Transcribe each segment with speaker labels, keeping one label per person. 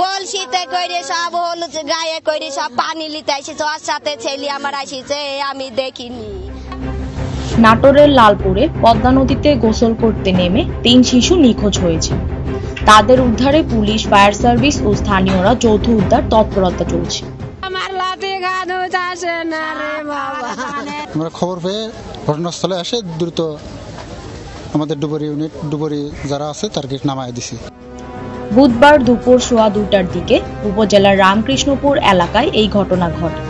Speaker 1: কলসিতে করে সব হলুদ গায়ে করে সব পানি লিতে আসিছে ওর সাথে ছেলে আমার আসিছে আমি দেখিনি।
Speaker 2: নাটোরের লালপুরে পদ্মা নদীতে গোসল করতে নেমে তিন শিশু নিখোঁজ হয়েছে। তাদের উদ্ধারে পুলিশ ফায়ার সার্ভিস ও স্থানীয়রা যৌথ উদ্ধার তৎপরতা চলছে।
Speaker 1: আমার লাঠি গান আসে বাবা।
Speaker 3: আমরা খবর পেয়ে ঘটনাস্থলে এসে দ্রুত আমাদের ডুবুরি ইউনিট ডুবুরি যারা আছে তাদেরকে নামায় দিছি।
Speaker 2: বুধবার দুপুর সোয়া দুটার দিকে উপজেলার রামকৃষ্ণপুর এলাকায় এই ঘটনা ঘটে।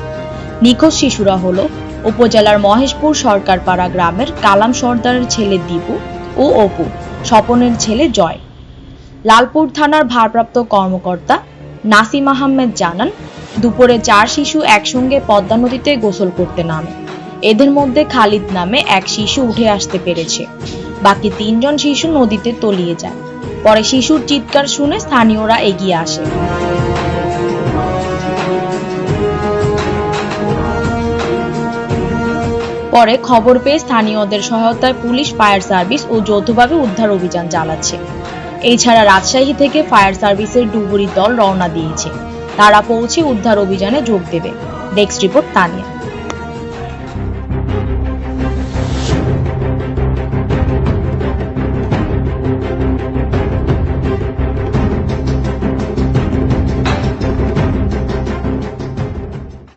Speaker 2: নিখোঁজ শিশুরা হলো উপজেলার মহেশপুর সরকারপাড়া গ্রামের কালাম সর্দারের ছেলে দীপু ও অপু, স্বপনের ছেলে জয়। লালপুর থানার ভারপ্রাপ্ত কর্মকর্তা নাসিম আহমেদ জানান, দুপুরে চার শিশু একসঙ্গে পদ্মা নদীতে গোসল করতে নামে। এদের মধ্যে খালিদ নামে এক শিশু উঠে আসতে পেরেছে। বাকি তিনজন শিশু নদীতে তলিয়ে যায়। পরে শিশুর চিৎকার শুনে স্থানীয়রা এগিয়ে আসে। পরে খবর পেয়ে স্থানীয়দের সহায়তায় পুলিশ, ফায়ার সার্ভিস ও যৌথভাবে উদ্ধার অভিযান চালাচ্ছে। এছাড়া রাজশাহী থেকে ফায়ার সার্ভিসের ডুবুরি দল রওনা দিয়েছে। তারা পৌঁছে উদ্ধার অভিযানে যোগ দেবে। Desk report Tania.